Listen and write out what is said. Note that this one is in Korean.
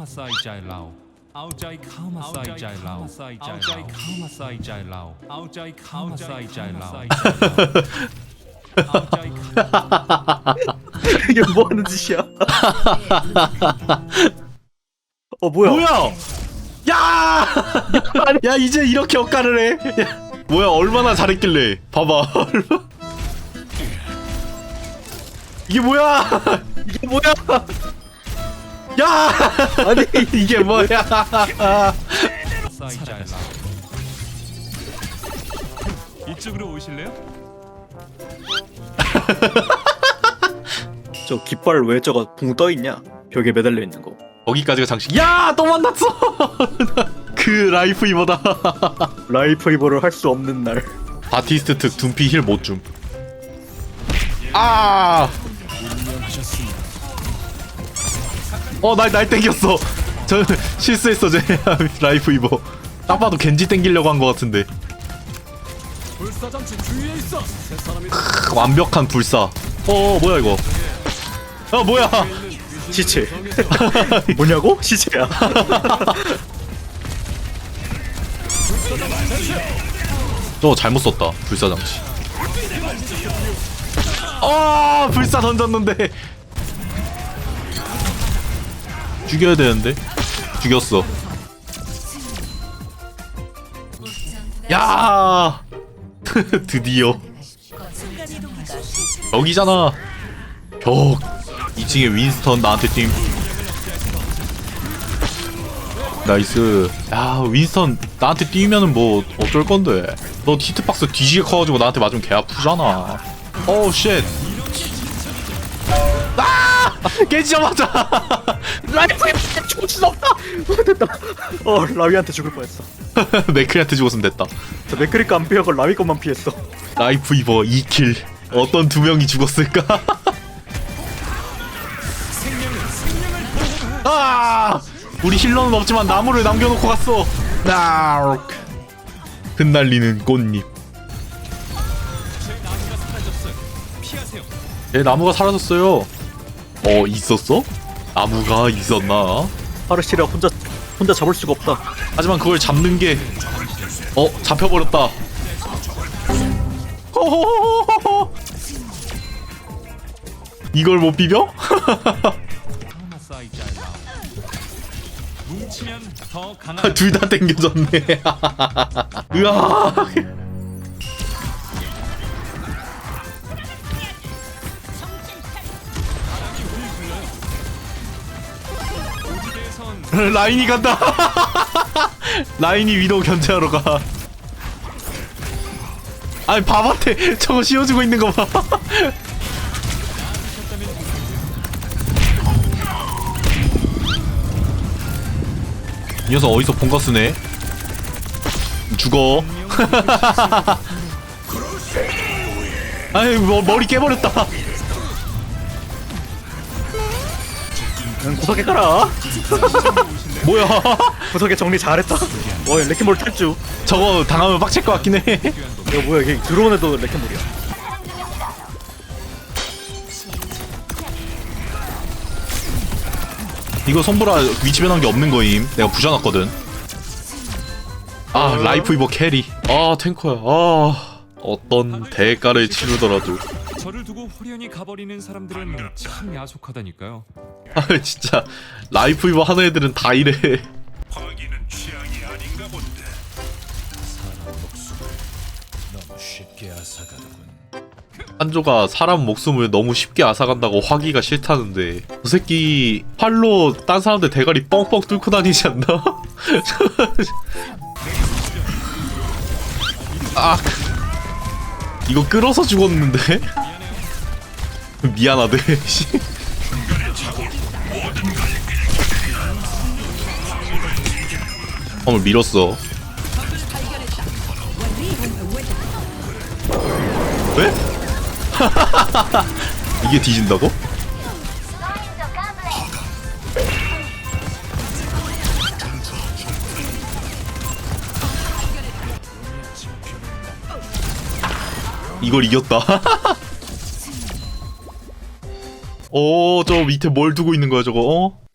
마사이 자이 라오 아우자이 카마사이 자이 라오 아우자이 카마사이 자이 라오 아우자이 카마사이 자이 라오 이게 뭐 하는 짓이야? 어 뭐야? 뭐야? 야! 야 이제 이렇게 억가를 해? 야, 뭐야 얼마나 잘했길래? 봐봐. 얼마- 이게 뭐야? 이게 뭐야? 야! 아니 이게 뭐야? 이쪽으로 오실래요? 저 깃발 왜 저거 붕 떠 있냐? 벽에 매달려 있는 거. 거기까지가 장식. 야, 또 만났어. 그 라이프 이버다. 라이프 이버를 할 수 없는 날. 바티스트 특 둠피 힐 못 줌. 아! 어, 날, 날 땡겼어. 저 실수했어, 제 라이프 이버. 딱 봐도 겐지 땡기려고 한 것 같은데. 불사장치 주위에 있어. 세 사람이 크, 완벽한 불사. 어, 뭐야 이거? 어, 뭐야? 시체. 뭐냐고? 시체야. 저 잘못 썼다. 불사 장치. 아, 불사 던졌는데. 죽여야 되는데. 죽였어. 야! 드디어. 여기잖아. 벽. 2층에 윈스턴 나한테 팀. 나이스. 야, 윈스턴 나한테 뛰면은 뭐 어쩔 건데. 너 히트박스 뒤지게 커가지고 나한테 맞으면 개 아프잖아. 어우 쉣. 아! 깨지자마자. 라이프 이버 죽을 수 없다. 어, 됐다. 어 라위한테 죽을 뻔했어. 맥크리한테 죽었으면 됐다. 저 맥크리카 안 피하고 라위 것만 피했어. 라이프 이버 2킬. 어떤 두 명이 죽었을까? 아! 우리 힐러는 없지만 나무를 남겨놓고 갔어. 나 흩날리는 꽃잎. 내 나무가 사라졌어요. 어 있었어? 나무가 있었나? 파르시라 혼자 혼자 잡을 수가 없다. 하지만 그걸 잡는 게 어? 잡혀버렸다 이걸 못 비벼? 둘다 땡겨졌네 으아 라인이 간다. 라인이 위로 견제하러 가. 아니 밥한테 저거 씌워주고 있는 거 봐. 이 녀석 어디서 본가 쓰네? 죽어. 아이 뭐, 머리 깨버렸다. 응, 구석에 깔아. 뭐야? 구석에 정리 잘했다. 어 레킹볼 탈주. 저거 당하면 빡칠 것 같긴 해. 이거 뭐야? 이게 드론에도 레킹볼이야. 이거 손보라 위치 변한 게 없는 거임. 내가 부셔놨거든. 아 라이프 이버 캐리. 아 탱커야. 아 어떤 대가를 치르더라도. 저를 두고 호련히 가버리는 사람들은 참 야속하다니까요. 아 진짜 라이프 이버 하는 애들은 다 이래. 과기는 취향이 아닌가 본데. 너무 쉽게 앗아가더군. 한조가 사람 목숨을 너무 쉽게 앗아간다고 화기가 싫다는데 저 새끼 팔로 딴 사람들 대가리 뻥뻥 뚫고 다니지 않나? 아 이거 끌어서 죽었는데 미안하대. 씨. 화물 밀었어. 왜? 이게 뒤진다고? 이걸 이겼다. 어, 저 밑에 뭘 두고 있는 거야, 저거? 어?